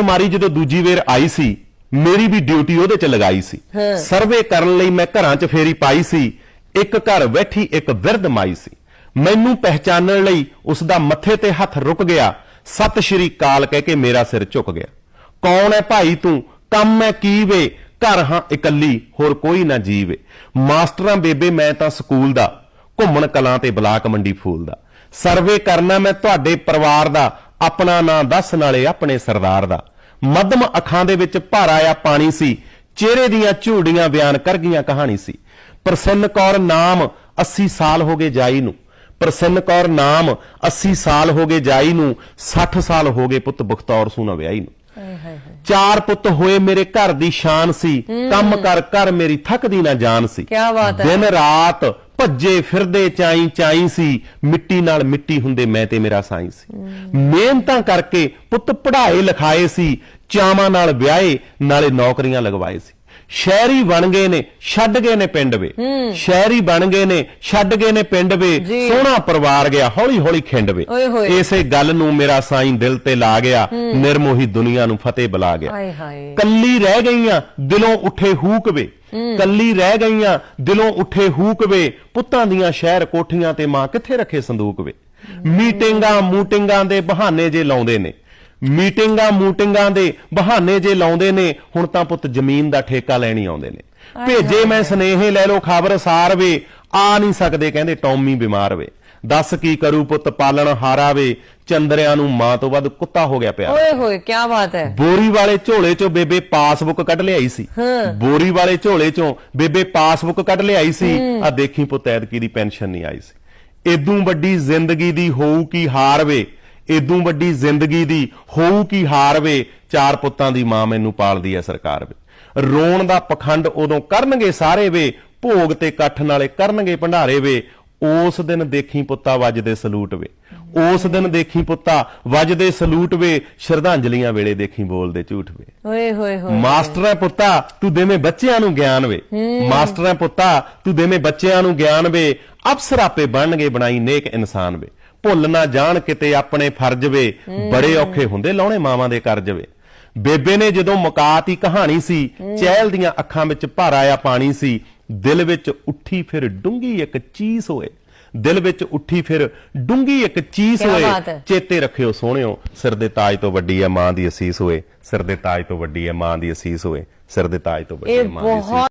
ਬੇਸ਼ੁਮਾਰੀ ਜਦੋਂ ਦੂਜੀ ਵੇਰ ਆਈ ਸੀ ਮੇਰੀ ਵੀ ਡਿਊਟੀ ਉਹਦੇ 'ਚ ਲਗਾਈ ਸੀ। ਸਰਵੇ ਕਰਨ ਲਈ ਮੈਂ ਘਰਾਂ 'ਚ ਫੇਰੀ ਪਾਈ ਸੀ ਇੱਕ ਘਰ ਬੈਠੀ ਇੱਕ ਵਿਰਧ ਮਾਈ ਸੀ। ਮੈਨੂੰ ਪਹਿਚਾਨਣ ਲਈ ਉਸ ਦਾ ਮੱਥੇ ਤੇ ਹੱਥ ਰੁਕ ਗਿਆ ਸਤਿ ਸ਼੍ਰੀ ਅਕਾਲ ਕਹਿ ਕੇ ਮੇਰਾ ਸਿਰ ਝੁਕ ਗਿਆ। ਕੌਣ ਹੈ ਭਾਈ ਤੂੰ? ਕੰਮ ਹੈ ਕੀ ਵੇ? ਘਰ ਹਾਂ ਇਕੱਲੀ ਹੋਰ ਕੋਈ ਨਾ ਜੀਵੇ। ਮਾਸਟਰਾਂ ਬੇਬੇ ਮੈਂ ਤਾਂ ਸਕੂਲ ਦਾ ਘੁੰਮਣ ਕਲਾਂ ਤੇ ਬਲਾਕ ਮੰਡੀ ਫੂਲ ਦਾ। ਸਰਵੇ ਕਰਨਾ ਮੈਂ ਤੁਹਾਡੇ ਪਰਿਵਾਰ ਦਾ ਆਪਣਾ ਨਾਂ ਦੱਸ ਨਾਲੇ ਆਪਣੇ ਸਰਦਾਰ ਦਾ। ਮੱਧਮ ਅੱਖਾਂ ਦੇ ਵਿੱਚ ਭਰ ਆਇਆ ਪਾਣੀ ਸੀ। ਚਿਹਰੇ ਦੀਆਂ ਝੂੜੀਆਂ ਬਿਆਨ ਕਰ ਗਈਆਂ ਕਹਾਣੀ ਸੀ। ਪ੍ਰਸੰਨ ਕੌਰ ਨਾਮ 80 ਸਾਲ ਹੋ ਗਏ ਜਾਈ ਨੂੰ। ਪ੍ਰਸੰਨ ਕੌਰ ਨਾਮ 80 ਸਾਲ ਹੋ ਗਏ ਜਾਈ ਨੂੰ 60 ਸਾਲ ਹੋ ਗਏ ਪੁੱਤ ਬਖਤੌਰ ਸੂਨਾ ਵਿਆਹੀ ਨੂੰ। ਚਾਰ ਪੁੱਤ ਹੋਏ ਮੇਰੇ ਘਰ ਦੀ ਸ਼ਾਨ ਸੀ। ਕੰਮ ਕਰ ਕਰ ਮੇਰੀ ਥੱਕਦੀ ਨਾ ਜਾਨ ਸੀ। ਕਿਆ ਬਾਤ ਹੈ। ਦਿਨ ਰਾਤ ਭੱਜੇ ਫਿਰਦੇ ਚਾਈ ਚਾਈ ਸੀ ਮਿੱਟੀ ਨਾਲ ਮਿੱਟੀ ਹੁੰਦੇ ਮੈਂ ਤੇ ਮੇਰਾ ਸਾਈਂ ਸੀ। ਮਿਹਨਤਾਂ ਕਰਕੇ ਪੁੱਤ ਪੜ੍ਹਾਏ ਲਿਖਾਏ ਸੀ ਚਾਵਾਂ ਨਾਲ ਵਿਆਹੇ ਨਾਲੇ ਨੌਕਰੀਆਂ ਲਗਵਾਏ ਸੀ। ਸ਼ਹਿਰੀ ਬਣ ਗਏ ਨੇ ਛੱਡ ਗਏ ਨੇ ਪਿੰਡ ਵੇ। ਸ਼ਹਿਰੀ ਬਣ ਗਏ ਨੇ ਛੱਡ ਗਏ ਨੇ ਪਿੰਡ ਵੇ। ਸੋਹਣਾ ਪਰਿਵਾਰ ਗਿਆ ਹੌਲੀ ਹੌਲੀ ਖਿੰਡ ਵੇ। ਇਸੇ ਗੱਲ ਨੂੰ ਮੇਰਾ ਸਾਈਂ ਦਿਲ ਤੇ ਲਾ ਗਿਆ ਨਿਰਮੋਹੀ ਦੁਨੀਆ ਨੂੰ ਫਤਿਹ ਬੁਲਾ ਗਿਆ। ਕੱਲੀ ਰਹਿ ਗਈਆਂ ਦਿਲੋਂ ਉੱਠੇ ਹੂਕ ਵੇ। ਕੱਲੀ ਰਹਿ ਗਈਆਂ ਦਿਲੋਂ ਉੱਠੇ ਹੂਕ ਵੇ। ਪੁੱਤਾਂ ਦੀਆਂ ਸ਼ਹਿਰ ਕੋਠੀਆਂ ਤੇ ਮਾਂ ਕਿੱਥੇ ਰੱਖੇ ਸੰਦੂਕ ਵੇ? ਮੀਟਿੰਗਾਂ ਮੂਟਿੰਗਾਂ ਦੇ ਬਹਾਨੇ ਜੇ ਲਾਉਂਦੇ ਨੇ। ਮੀਟਿੰਗਾਂ ਮੂਟਿੰਗਾਂ ਦੇ ਬਹਾਨੇ ਜੇ ਲਾਉਂਦੇ ਨੇ ਹੁਣ ਤਾਂ ਪੁੱਤ ਜ਼ਮੀਨ ਦਾ ਠੇਕਾ ਲੈਣੀ ਆਉਂਦੇ ਨੇ। ਭੇਜੇ ਮੈਂ ਸਨੇਹੇ ਲੈ ਲੋ ਖਬਰ ਸਾਰ ਵੇ। ਆ ਨਹੀਂ ਸਕਦੇ ਕਹਿੰਦੇ ਟੌਮੀ ਬਿਮਾਰ ਵੇ। ਦੱਸ ਕੀ ਕਰੂ ਪੁੱਤ ਪਾਲਣ ਹਾਰਾ ਵੇ ਚੰਦਰਿਆਂ ਨੂੰ ਮਾਂ ਤੋਂ ਵੱਧ ਕੁੱਤਾ ਹੋ ਗਿਆ ਪਿਆ ਓਏ ਹੋਏ ਕੀ ਬਾਤ ਹੈ। ਬੋਰੀ ਵਾਲੇ ਝੋਲੇ ਚੋਂ ਬੇਬੇ ਪਾਸਬੁੱਕ ਕੱਢ ਲਿਆਈ ਸੀ। ਬੋਰੀ ਵਾਲੇ ਝੋਲੇ ਚੋਂ ਬੇਬੇ ਪਾਸਬੁੱਕ ਕੱਢ ਲਿਆਈ ਸੀ। ਆ ਦੇਖੀ ਪੁੱਤ ਐਤਕੀ ਦੀ ਪੈਨਸ਼ਨ ਨਹੀਂ ਆਈ ਸੀ। ਏਦੂ ਵੱਡੀ ਜ਼ਿੰਦਗੀ ਦੀ ਹੋਊ ਕੀ ਹਾਰ ਵੇ ਏਦੂ ਵੱਡੀ ਜ਼ਿੰਦਗੀ ਦੀ ਹੋਊ ਕੀ ਹਾਰ ਵੇ ਚਾਰ ਪੁੱਤਾਂ ਦੀ ਮਾਂ ਮੈਨੂੰ ਪਾਲਦੀ ਐ ਸਰਕਾਰ ਵੇ ਰੋਣ ਦਾ ਪਖੰਡ ਉਦੋਂ ਕਰਨਗੇ ਸਾਰੇ ਵੇ ਭੋਗ ਤੇ ਇਕੱਠ ਨਾਲੇ ਕਰਨਗੇ ਭੰਡਾਰੇ ਵੇ ਉਸ ਦਿਨ ਦੇਖੀ ਪੁੱਤਾ ਵੱਜਦੇ ਸਲੂਟ ਵੇ। ਉਸ ਦਿਨ ਦੇਖੀ ਪੁੱਤਾ ਵੱਜਦੇ ਸਲੂਟ ਵੇ ਸ਼ਰਧਾਂਜਲੀਆਂ ਵੇਲੇ ਦੇਖੀ ਬੋਲਦੇ ਝੂਠ ਵੇ। ਓਏ ਹੋਏ ਹੋਏ ਮਾਸਟਰਾਂ ਪੁੱਤਾ ਤੂੰ ਦੇਵੇਂ ਬੱਚਿਆਂ ਨੂੰ ਗਿਆਨ ਵੇ। ਮਾਸਟਰਾਂ ਪੁੱਤਾ ਤੂੰ ਦੇਵੇਂ ਬੱਚਿਆਂ ਨੂੰ ਗਿਆਨ ਵੇ। ਅਫਸਰ ਆਪੇ ਬਣਨਗੇ ਬਣਾਈ ਨੇਕ ਇਨਸਾਨ ਵੇ। ਭੁੱਲ ਨਾ ਜਾਣ ਕਿਤੇ ਆਪਣੇ ਫਰਜ਼ ਵੇ। ਬੜੇ ਔਖੇ ਹੁੰਦੇ ਲਾਉਣੇ ਮਾਵਾਂ ਦੇ ਕਰਜ਼ ਵੇ। ਬੇਬੇ ਨੇ ਜਦੋਂ ਮੁਕਾਤੀ ਕਹਾਣੀ ਸੀ ਚਹਿਲ ਦੀਆਂ ਅੱਖਾਂ ਵਿੱਚ ਭਰ ਆਇਆ ਪਾਣੀ ਸੀ ਦਿਲ ਵਿੱਚ ਉੱਠੀ ਫਿਰ ਡੂੰਗੀ ਇੱਕ ਚੀਜ਼ ਹੋਏ। ਦਿਲ ਵਿੱਚ ਉੱਠੀ ਫਿਰ ਡੂੰਗੀ ਇੱਕ ਚੀਜ਼ ਕਿਆ ਹੋਏ। ਚੇਤੇ ਰੱਖਿਓ ਸੋਹਣਿਓ ਸਿਰ ਦੇ ਤਾਜ ਤੋਂ ਵੱਡੀ ਹੈ ਮਾਂ ਦੀ ਅਸੀਸ ਹੋਏ। ਸਿਰ ਦੇ ਤਾਜ ਤੋਂ ਵੱਡੀ ਹੈ ਮਾਂ ਦੀ ਅਸੀਸ ਹੋਏ। ਸਿਰ ਦੇ ਤਾਜ ਤੋਂ ਵੱਡੀ ਹੈ ਮਾਂ ਦੀ ਅਸੀਸ।